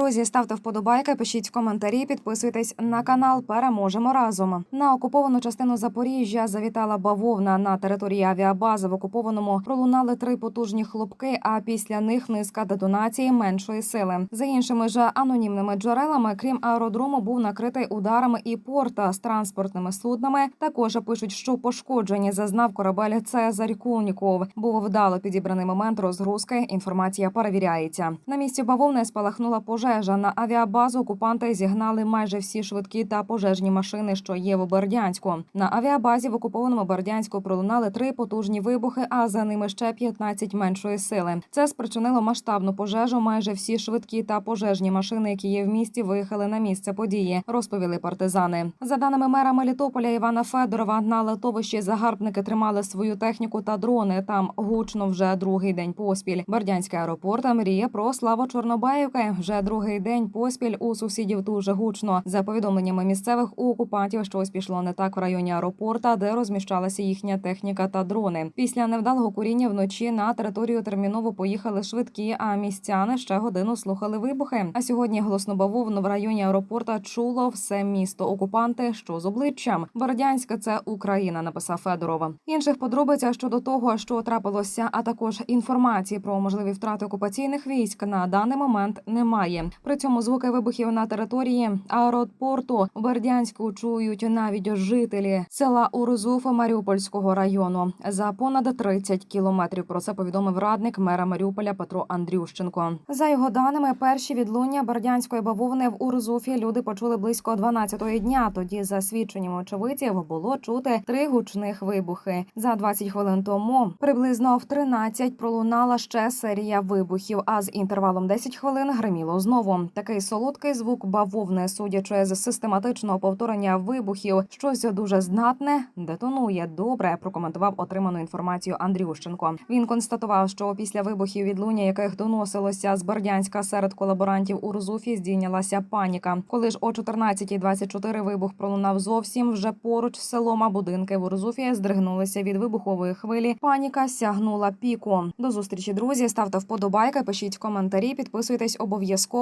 Друзі, ставте вподобайки, пишіть коментарі, підписуйтесь на канал. Переможемо разом. На окуповану частину Запоріжжя завітала бавовна на території авіабази в окупованому. Пролунали три потужні хлопки. А після них низка детонації меншої сили. За іншими ж анонімними джерелами, крім аеродрому, був накритий ударами і порта з транспортними суднами. Також пишуть, що пошкоджені зазнав корабель Цезарь Куніков. Був вдало підібраний момент розгрузки. Інформація перевіряється. На місці бавовни спалахнула пожежа. На авіабазу окупанти зігнали майже всі швидкі та пожежні машини, що є в Бердянську. На авіабазі в окупованому Бердянську пролунали три потужні вибухи, а за ними ще 15 меншої сили. Це спричинило масштабну пожежу. Майже всі швидкі та пожежні машини, які є в місті, виїхали на місце події. Розповіли партизани. За даними мера Мелітополя Івана Федорова, на литовищі загарбники тримали свою техніку та дрони. Там гучно вже другий день поспіль. Бердянський аеропорт мріє про славу Чорнобаївки. Вже другий день поспіль у сусідів дуже гучно. За повідомленнями місцевих у окупантів щось пішло не так в районі аеропорта, де розміщалася їхня техніка та дрони. Після невдалого куріння вночі на територію терміново поїхали швидкі, а містяни ще годину слухали вибухи. А сьогодні голосно бавовну в районі аеропорта чуло все місто окупанти, що з обличчям. Бердянська це Україна, написав Федорова. Інших подробиць щодо того, що трапилося, а також інформації про можливі втрати окупаційних військ на даний момент немає. При цьому звуки вибухів на території аеропорту у Бердянську чують навіть жителі села Урзуф Маріупольського району за понад 30 кілометрів. Про це повідомив радник мера Маріуполя Петро Андрющенко. За його даними, перші відлуння бердянської бавовни в Урзуфі люди почули близько 12-ї дня. Тоді, за свідченнями очевидців, було чути три гучних вибухи. За 20 хвилин тому приблизно в 13 пролунала ще серія вибухів. А з інтервалом 10 хвилин гриміло знову. Такий солодкий звук бавовни, судячи з систематичного повторення вибухів, щось дуже знатне детонує. Добре прокоментував отриману інформацію Андрющенко. Він констатував, що після вибухів відлуння, яких доносилося з Бердянська серед колаборантів у Рузуфі, здійнялася паніка. Коли ж о 14.24 вибух пролунав зовсім вже поруч селом, а будинки в Урзуфі здригнулися від вибухової хвилі. Паніка сягнула піку. До зустрічі, друзі. Ставте вподобайки, пишіть коментарі, підписуйтесь